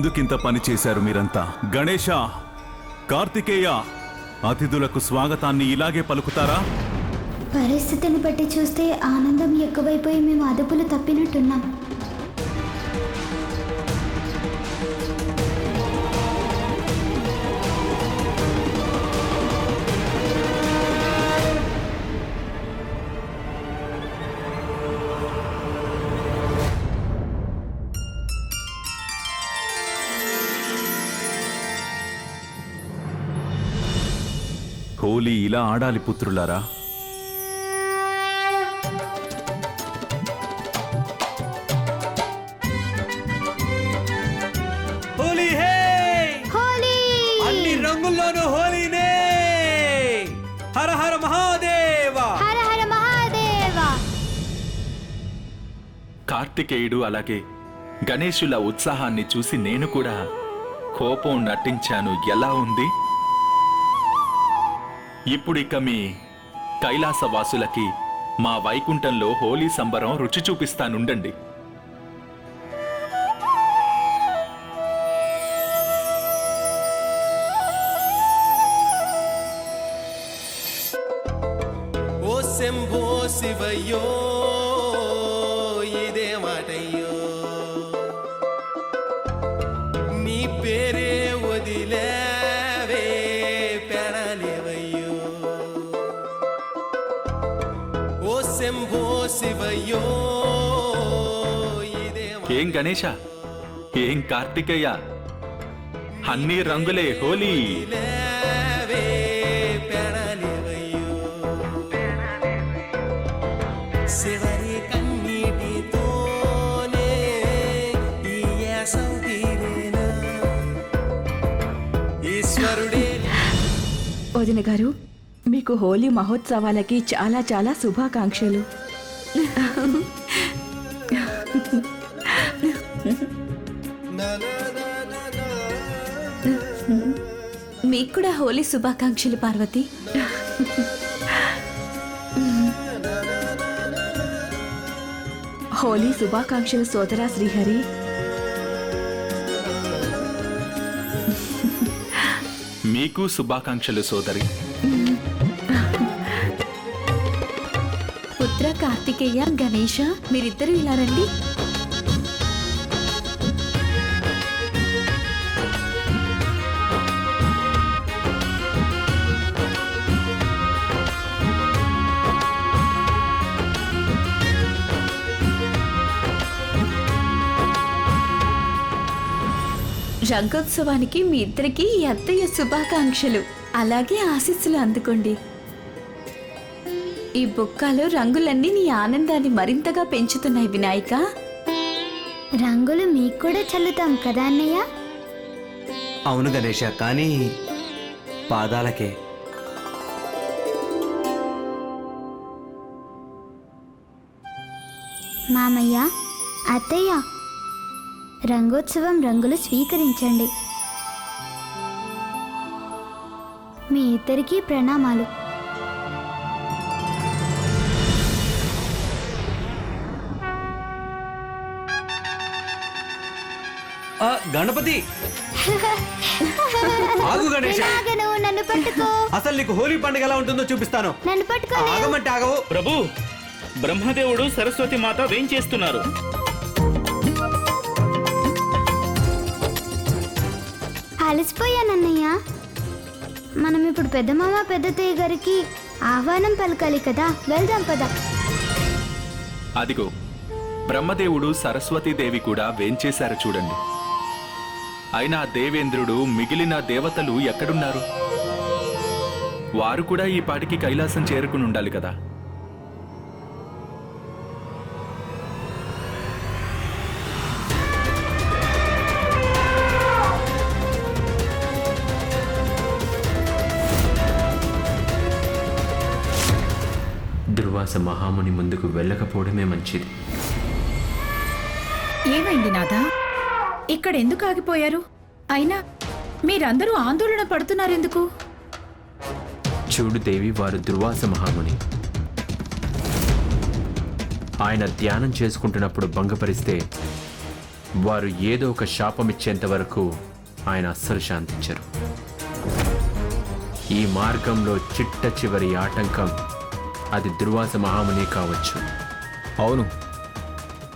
ఎందుకింత పని చేశారు మీరంతా? గణేష కార్తికేయ అతిథులకు స్వాగతాన్ని ఇలాగే పలుకుతారా? పరిస్థితిని బట్టి చూస్తే ఆనందం ఎక్కువైపోయి మేము అదుపులు తప్పినట్టున్నాం. హోలీ ఇలా ఆడాలి పుత్రులారా. అన్ని రంగుల్లోనూ హోలీనే! హర హర మహాదేవ! హర హర మహాదేవ! కార్తికేయుడు అలాగే గణేశుల ఉత్సాహాన్ని చూసి నేను కూడా కోపం నటించాను. ఎలా ఉంది? ఇప్పుడిక మీ కైలాసవాసులకి మా వైకుంఠంలో హోలీ సంబరం రుచి చూపిస్తానుండండి. ఏం గణేశ ఏం కార్తికేయ? అన్ని రంగులే హోలీ. లేవే పెడలేవయ్యో శివరి కన్నీటితోనే ఈ యాసం తీరేనా ఈశ్వరుడే. వదిన గారు మీకు హోలీ మహోత్సవాలకి చాలా చాలా శుభాకాంక్షలు. మీకు కూడా హోలీ శుభాకాంక్షలు పార్వతి. హోలీ శుభాకాంక్షలు సోదరా శ్రీహరి. మీకు శుభాకాంక్షలు సోదరి. పుత్ర కార్తికేయ గణేష మీరిద్దరూ ఇలా రండి. రంగోత్సవానికి మీ ఇద్దరికి ఈ అత్తయ్య శుభాకాంక్షలు. అలాగే ఆశీస్సులు అందుకోండి. ఈ బొక్కలు రంగులన్నీ నీ ఆనందాన్ని మరింతగా పెంచుతున్నాయి వినాయక. రంగులు మీకు కూడా చల్లుతాం కదా అన్నయ్య? అవును గణేష కానీ పాదాలకే. మామయ్య అత్తయ్య రంగోత్సవం రంగులు స్వీకరించండి. మీ ఇద్దరికీ ప్రణామాలు. ఆ, గణపతి! ఆగు గణేష. నన్ను పట్టుకో. అసలు నీకు హోలీ పండుగ ఎలా ఉంటుందో చూపిస్తాను. నన్ను పట్టుకో ఆగమంటే ఆగవు. ప్రభు బ్రహ్మదేవుడు సరస్వతి మాత వేంచేస్తున్నారు. అలసిపోయానన్నయ్య. మనం ఇప్పుడు పెద్ద మామ పెద్ద తయ్య గారికి ఆహ్వానం పలకాలి కదా. వెళ్దాం పద. అదిగో బ్రహ్మదేవుడు సరస్వతీదేవి కూడా వేంచేశారు చూడండి. అయినా దేవేంద్రుడు మిగిలిన దేవతలు ఎక్కడున్నారు? వారు కూడా ఈ పాటికి కైలాసం చేరుకుని ఉండాలి కదా. దుర్వాస మహాముని ముందుకు వెళ్ళకపోవడమే మంచిది. ఏమైంది నాదా ఇక్కడ ఎందుకు ఆగిపోయారు? అయినా మీరందరూ ఆందోళన పడుతున్నారెందుకు? చూడు దేవి వారు దుర్వాస మహాముని. ఆయన ధ్యానం చేసుకుంటున్నప్పుడు భంగపరిస్తే వారు ఏదో ఒక శాపం ఇచ్చేంత వరకు ఆయన అస్సలు శాంతించరు. ఈ మార్గంలో చిట్ట చివరి ఆటంకం అది దుర్వాస మహాముని కావచ్చు. అవును.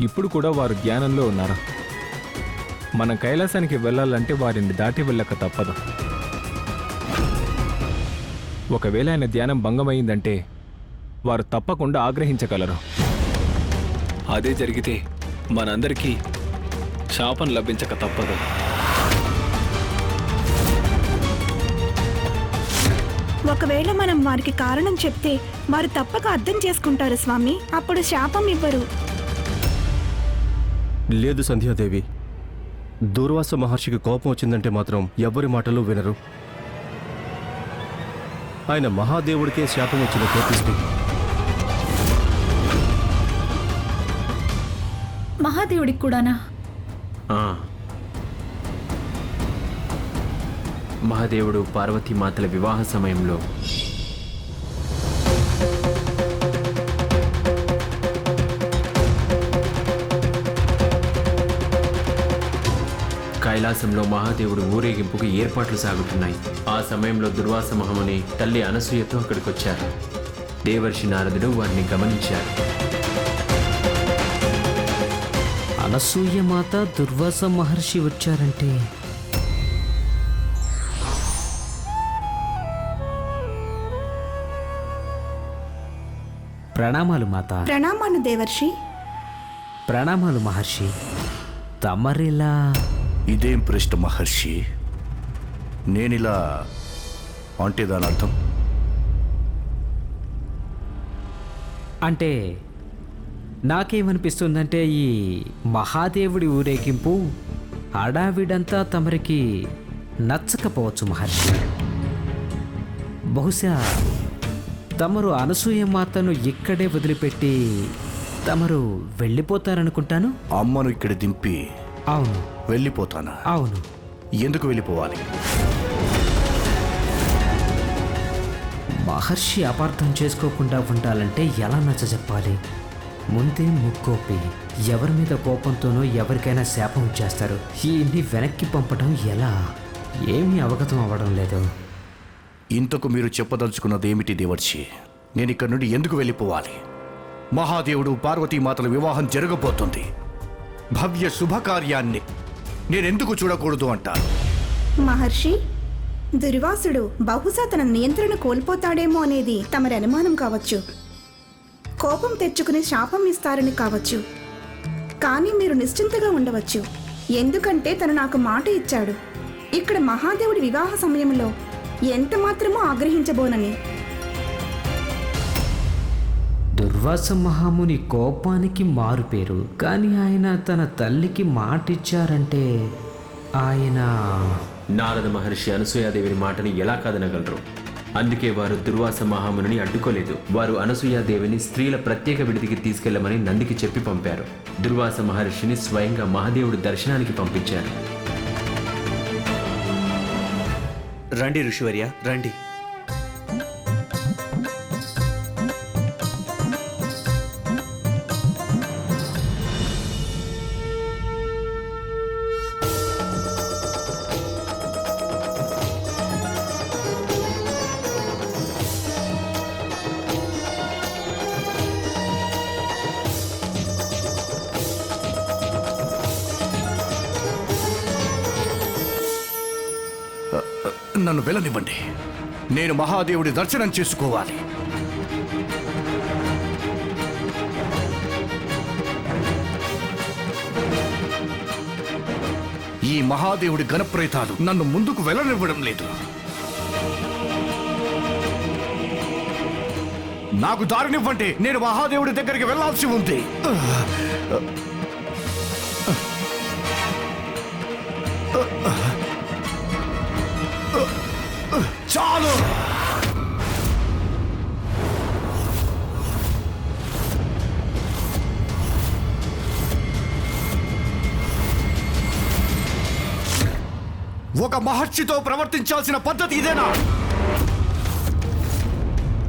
ఇప్పుడు కూడా వారు జ్ఞానంలో ఉన్నారు? మనం కైలాసానికి వెళ్ళాలంటే వారిని దాటి వెళ్ళక తప్పదు. ఒకవేళ ఆయన ధ్యానం భంగమైందంటే వారు తప్పకుండా ఆగ్రహించగలరు. అదే జరిగితే మనందరికీ శాపం లభించక తప్పదు. ఒకవేళ మనం వారికి కారణం చెప్తే వారు తప్పక అర్థం చేసుకుంటారు స్వామి. అప్పుడు శాపం ఇవ్వరు. లేదు సంధ్యాదేవి. దూర్వాస మహర్షికి కోపం వచ్చిందంటే మాత్రం ఎవ్వరి మాటలు వినరు. ఆయన మహాదేవుడికే శాపం వచ్చిన కోపిస్తే మహాదేవుడికి కూడానా? మహాదేవుడు పార్వతీమాతల వివాహ సమయంలో కైలాసంలో మహాదేవుడు ఊరేగింపుకు ఏర్పాట్లు సాగుతున్నాయి. ఆ సమయంలో దుర్వాస మహముని తల్లి అనసూయతో అక్కడికి వచ్చారు దేవర్షి నారదుడు వారిని గమనించారు. అనసూయ మాత దుర్వాస మహర్షి వచ్చారంటే ప్రణామాలు మాత. ప్రణామాను దేవర్షి. ప్రణామాలు మహర్షి. తమరిలా. ఇదేం ప్రశ్న మహర్షి? నేనిలా అంటే దాని అర్థం? అంటే నాకేమనిపిస్తుందంటే ఈ మహాదేవుడి ఊరేగింపు హడావిడంతా తమరికి నచ్చకపోవచ్చు మహర్షి. బహుశా తమరు అనసూయ మాతను ఇక్కడే వదిలిపెట్టి తమరు వెళ్ళిపోతారనుకుంటాను? అమ్మను ఇక్కడ దింపి అవును. వెళ్ళిపోతానా? అవును. ఎందుకు వెళ్ళిపోవాలి? మహర్షి అపార్థం చేసుకోకుండా ఉండాలంటే ఎలా నచ్చ చెప్పాలి? ముందే ముక్కోపి ఎవరి మీద కోపంతోనో ఎవరికైనా శాపం చేస్తారు. ఈయన్ని వెనక్కి పంపడం ఎలా? ఏమీ అవగతం అవ్వడం లేదు. ఇంతకు మీరు చెప్పదలుచుకున్నది ఏమిటి దేవర్షి? నేను ఇక్కడ నుండి ఎందుకు వెళ్ళిపోవాలి? మహాదేవుడు పార్వతీమాతల వివాహం జరగబోతుంది. భవ్య శుభకార్యాన్ని నేనెందుకు చూడకూడదు అంటారు? మహర్షి దుర్వాసుడు బహుశా తన నియంత్రణ కోల్పోతాడేమో అనేది తమరి అనుమానం కావచ్చు. కోపం తెచ్చుకుని శాపం ఇస్తారని కావచ్చు. కానీ మీరు నిశ్చింతగా ఉండవచ్చు. ఎందుకంటే తను నాకు మాట ఇచ్చాడు. ఇక్కడ మహాదేవుడి వివాహ సమయంలో ఎంత మాత్రమూ ఆగ్రహించబోనని. దుర్వాస మహాముని కోపానికి మారుపేరు కానీ ఆయన తన తల్లికి మాటిచ్చారంటే ఆయన నారద మహర్షి అనసూయాదేవిని మాటని ఎలా కాదనగలరు? అందుకే వారు దుర్వాస మహాముని అడ్డుకోలేదు. వారు అనసూయాదేవిని స్త్రీల ప్రత్యేక విడిదికి తీసుకెళ్ళమని నందికి చెప్పి పంపారు. దుర్వాస మహర్షిని స్వయంగా మహాదేవుడి దర్శనానికి పంపించారు. రండి ఋషివర్య రండి. వెళ్ళనివ్వండి. నేను మహాదేవుడి దర్శనం చేసుకోవాలి. ఈ మహాదేవుడి గణప్రేతాలు నన్ను ముందుకు వెళ్ళనివ్వడం లేదు. నాకు దారినివ్వండి. నేను మహాదేవుడి దగ్గరికి వెళ్ళాల్సి ఉంది. చాలు ఒక మహర్షితో ప్రవర్తించాల్సిన పద్ధతి ఇదేనా?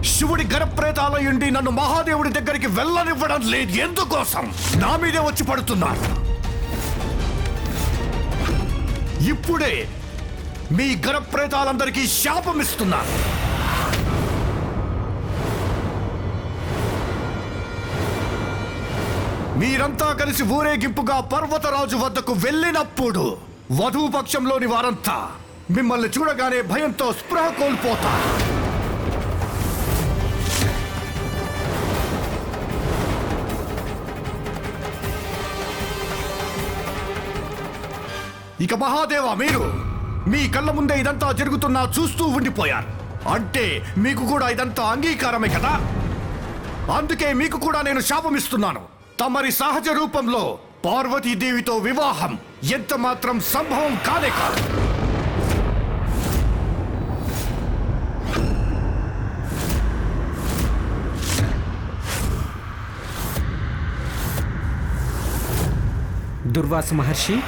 శివుడి గర్భప్రేతాలయుండి నన్ను మహాదేవుడి దగ్గరికి వెళ్ళనివ్వడం లేదు. ఎందుకోసం? నా మీదే వచ్చి పడుతున్నారు. ఇప్పుడే మీ గణప్రేతాలందరికీ శాపం ఇస్తున్నాను మీరంతా కలిసి ఊరేగింపుగా పర్వతరాజు వద్దకు వెళ్ళినప్పుడు వధువు పక్షంలోని వారంతా మిమ్మల్ని చూడగానే భయంతో స్పృహ కోల్పోతారు ఇక మహాదేవ మీరు మీ కళ్ళ ముందే ఇదంతా జరుగుతున్నా చూస్తూ ఉండిపోయారు. అంటే మీకు కూడా ఇదంతా అంగీకారమే కదా? అందుకే మీకు కూడా నేను శాపమిస్తున్నాను. తమరి సహజ రూపంలో పార్వతీదేవితో వివాహం ఎంత మాత్రం సంభవం కానే కాదు. దుర్వాస మహర్షి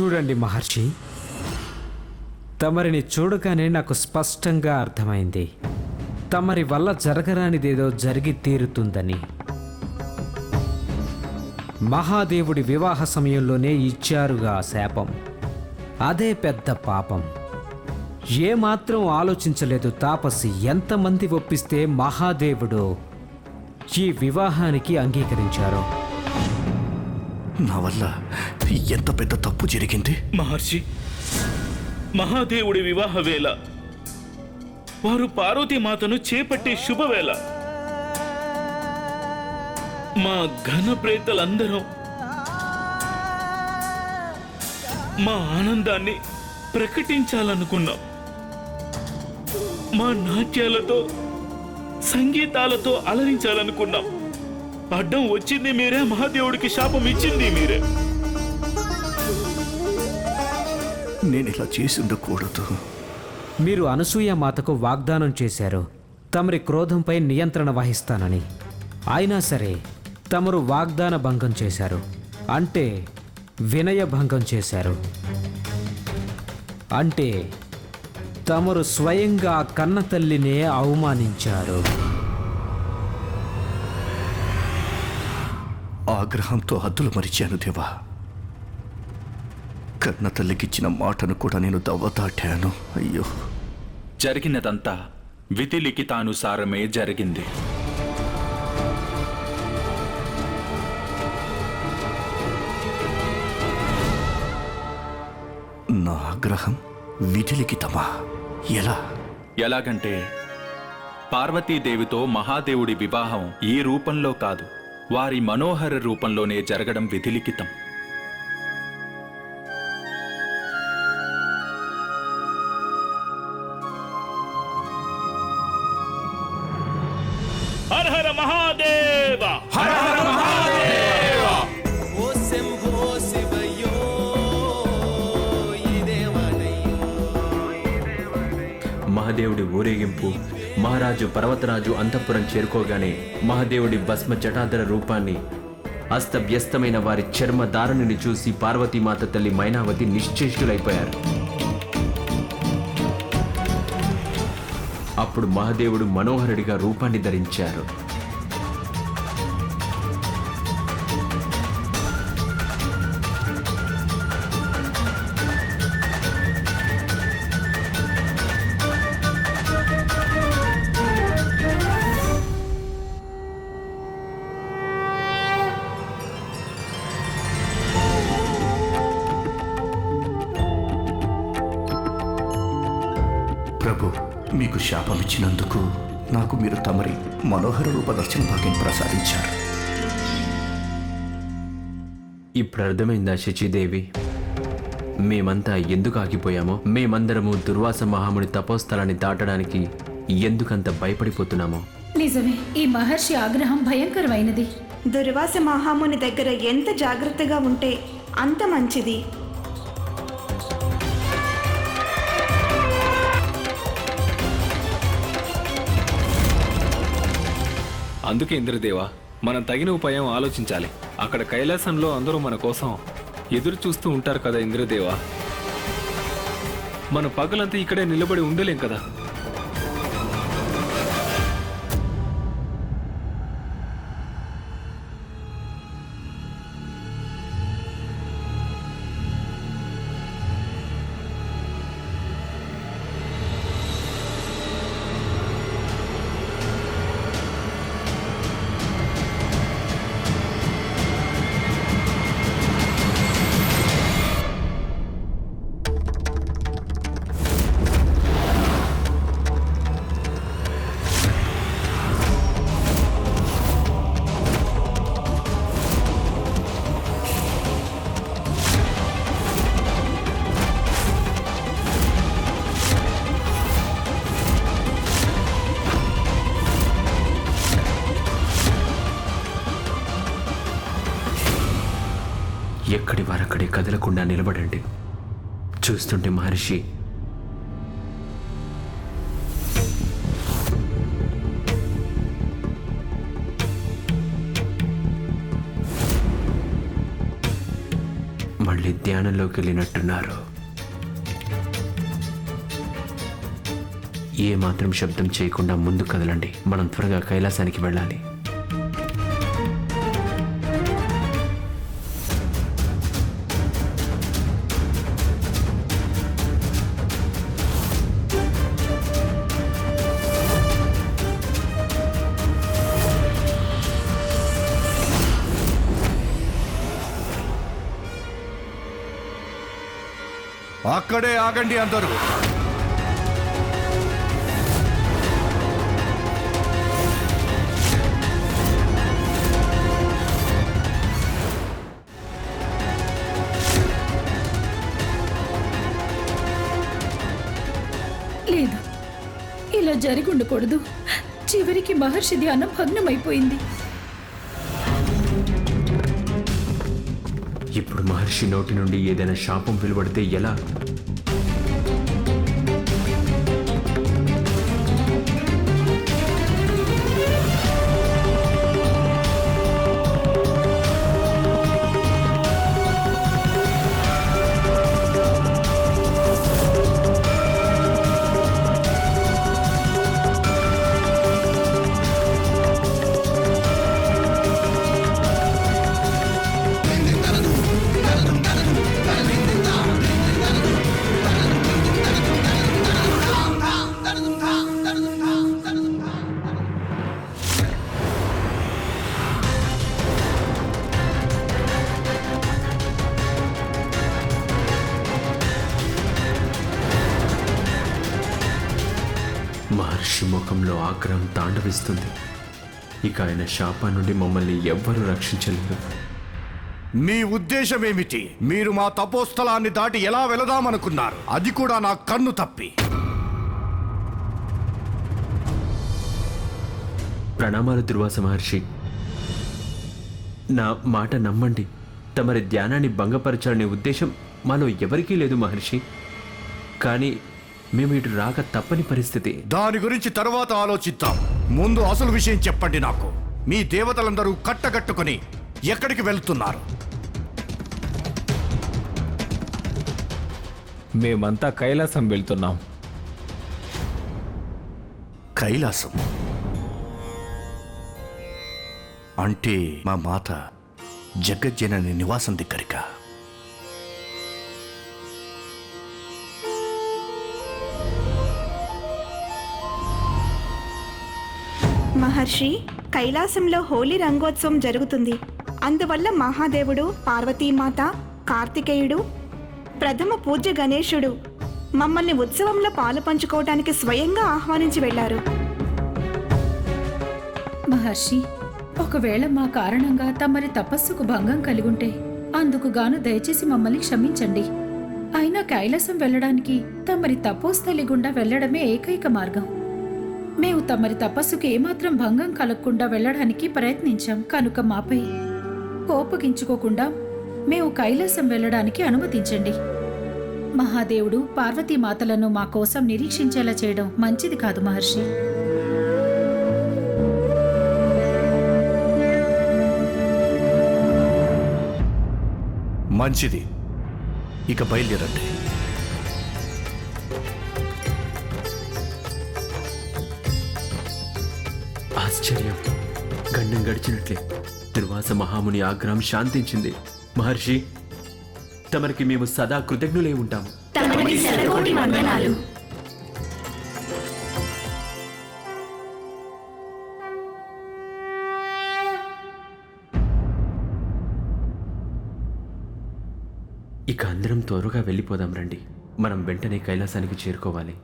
చూడండి మహర్షి. తమరిని చూడగానే నాకు స్పష్టంగా అర్థమైంది. తమరి వల్ల జరగరానిదేదో జరిగి తీరుతుందని. మహాదేవుడి వివాహ సమయంలోనే ఇచ్చారుగా శాపం. అదే పెద్ద పాపం. ఏమాత్రం ఆలోచించలేదు తాపసి ఎంతమంది ఒప్పిస్తే మహాదేవుడు ఈ వివాహానికి అంగీకరించారు. నా వల్ల ఎంత పెద్ద తప్పు జరిగింది? మహర్షి మహాదేవుడి వివాహ వేళ. వారు పార్వతీమాతను చేపట్టే శుభవేళ మా ఘన ప్రేతలందరం మా ఆనందాన్ని ప్రకటించాలనుకున్నాం. మా నాట్యాలతో సంగీతాలతో అలరించాలనుకున్నాం. అడ్డం వచ్చింది మీరే మహాదేవుడికి శాపం ఇచ్చింది మీరే. నేను ఇలా చేసి ఉండకూడదు. మీరు అనసూయ మాతకు వాగ్దానం చేశారు. తమరి క్రోధంపై నియంత్రణ వహిస్తానని. అయినా సరే తమరు వాగ్దాన భంగం చేశారు. అంటే వినయ భంగం చేశారు. అంటే తమరు స్వయంగా కన్న తల్లినే అవమానించారు. ఆగ్రహంతో హద్దులు మరిచాను దేవా. కన్న తల్లికిచ్చిన మాటను కూడా నేను దవ్వదాటాను. అయ్యో. జరిగినదంతా విధి లిఖితానుసారమే జరిగింది. నా ఆగ్రహం విధిలిఖితమా? ఎలా? ఎలాగంటే పార్వతీదేవితో మహాదేవుడి వివాహం ఈ రూపంలో కాదు వారి మనోహర రూపంలోనే జరగడం విధిలిఖితం. హర హర మహాదేవ! హర హర మహాదేవుడి ఊరేగింపు మహారాజు పర్వతరాజు అంతఃపురం చేరుకోగానే మహాదేవుడి భస్మ జటాధర రూపాన్ని అస్తవ్యస్తమైన వారి చర్మ దారుణిని చూసి పార్వతీమాత తల్లి మైనావతి నిశ్చేష్టులైపోయారు. అప్పుడు మహాదేవుడు మనోహరుడిగా రూపాన్ని ధరించారు. మీకు శాపం ఇచ్చినందుకు నాకు మీరు తమరి మనోహర రూప దర్శన భాగ్యం ప్రసాదించారు. ఇప్పుడు అర్థమైందా శచిదేవి? మేమంతా ఎందుకు ఆగిపోయామో? మేమందరము దుర్వాస మహాముని తపోస్థలాన్ని దాటడానికి ఎందుకంత భయపడిపోతున్నామో? నిజమే ఈ మహర్షి ఆగ్రహం భయంకరమైనది. దుర్వాస మహాముని దగ్గర ఎంత జాగ్రత్తగా ఉంటే అంత మంచిది. అందుకే ఇంద్రదేవా మనం తగిన ఉపాయం ఆలోచించాలి. అక్కడ కైలాసంలో అందరూ మన కోసం ఎదురు చూస్తూ ఉంటారు కదా ఇంద్రదేవ. మన పగలంతా ఇక్కడే నిలబడి ఉండలేం కదా. చూస్తుంటే మహర్షి. మళ్ళీ ధ్యానంలోకి వెళ్ళినట్టున్నారు ఏ మాత్రం శబ్దం చేయకుండా ముందు కదలండి. మనం త్వరగా కైలాసానికి వెళ్ళాలి. అక్కడే ఆగండి అందరూ. లేదు. ఇలా జరిగి ఉండకూడదు. చివరికి మహర్షి ధ్యానం భగ్నమైపోయింది మహర్షి నోటి నుండి ఏదైనా శాపం వెలువడితే ఎలా? ఇక ఆయన శాపం నుండి మమ్మల్ని ఎవ్వరూ రక్షించలేరు. మీ ఉద్దేశం ఏమిటి? మీరు మా తపోస్థలాన్ని దాటి ఎలా వెళదామనుకున్నారు? అది కూడా నా కన్ను తప్పి. ప్రణామాలు దుర్వాస మహర్షి. నా మాట నమ్మండి. తమరి ధ్యానాన్ని భంగపరచాలనే ఉద్దేశం మాలో ఎవరికీ లేదు మహర్షి. కానీ మేము ఇటు రాక తప్పని పరిస్థితి. దాని గురించి తర్వాత ఆలోచిద్దాం. ముందు అసలు విషయం చెప్పండి నాకు. మీ దేవతలందరూ కట్టగట్టుకొని ఎక్కడికి వెళ్తున్నారు? మేమంతా కైలాసం వెళ్తున్నాం. కైలాసం? అంటే మా మాత జగజ్జనని నివాసం దగ్గరికా? మహర్షి కైలాసంలో హోలీ రంగోత్సవం జరుగుతుంది. అందువల్ల మహాదేవుడు పార్వతీమాత కార్తికేయుడు ప్రథమ పూజ్య గణేశుడు మమ్మల్ని ఉత్సవంలో పాలు పంచుకోవడానికి స్వయంగా ఆహ్వానించి వెళ్ళారు మహర్షి ఒకవేళ మా కారణంగా తమరి తపస్సుకు భంగం కలిగుంటే అందుకు గాను దయచేసి మమ్మల్ని క్షమించండి. అయినా కైలాసం వెళ్ళడానికి తమరి తపోస్థలి గుండా వెళ్ళడమే ఏకైక మార్గం. మేము తమరి తపస్సుకు ఏమాత్రం భంగం కలగకుండా వెళ్ళడానికి ప్రయత్నించాం. కనుక మాపై కోపగించుకోకుండా మేము కైలాసం వెళ్ళడానికి అనుమతించండి. మహాదేవుడు పార్వతీమాతలను మా కోసం నిరీక్షించేలా చేయడం మంచిది కాదు మహర్షి. మంచిది. ఇక బయలుదేరండి. గండం గడిచినట్లే. దుర్వాస మహాముని ఆగ్రహం శాంతించింది. మహర్షి తమరికి మేము సదా కృతజ్ఞులై ఉంటాము. ఇక అందరం త్వరగా వెళ్ళిపోదాం రండి. మనం వెంటనే కైలాసానికి చేరుకోవాలి.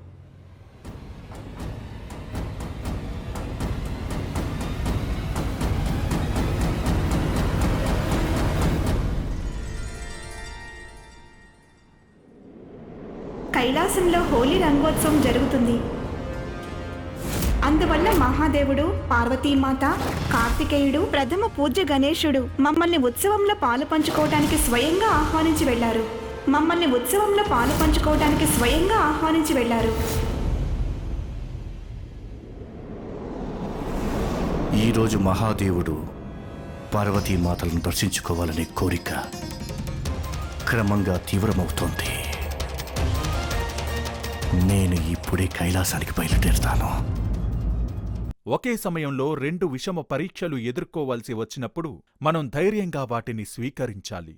పార్వతీమాత కార్తికేయుడు ప్రథమ పూజ్య గణేశుడు మమ్మల్ని ఉత్సవంలో పాలు పంచుకోవడానికి స్వయంగా ఆహ్వానించి వెళ్ళారు మమ్మల్ని ఉత్సవంలో పాలు పంచుకోవడానికి స్వయంగా ఆహ్వానించి వెళ్ళారు ఈరోజు మహాదేవుడు పార్వతీమాతలను దర్శించుకోవాలనే కోరిక క్రమంగా తీవ్రమవుతోంది. నేను ఇప్పుడే కైలాసానికి బయలుదేరుతాను. ఒకే సమయంలో రెండు విషమ పరీక్షలు ఎదుర్కోవాల్సి వచ్చినప్పుడు మనం ధైర్యంగా వాటిని స్వీకరించాలి.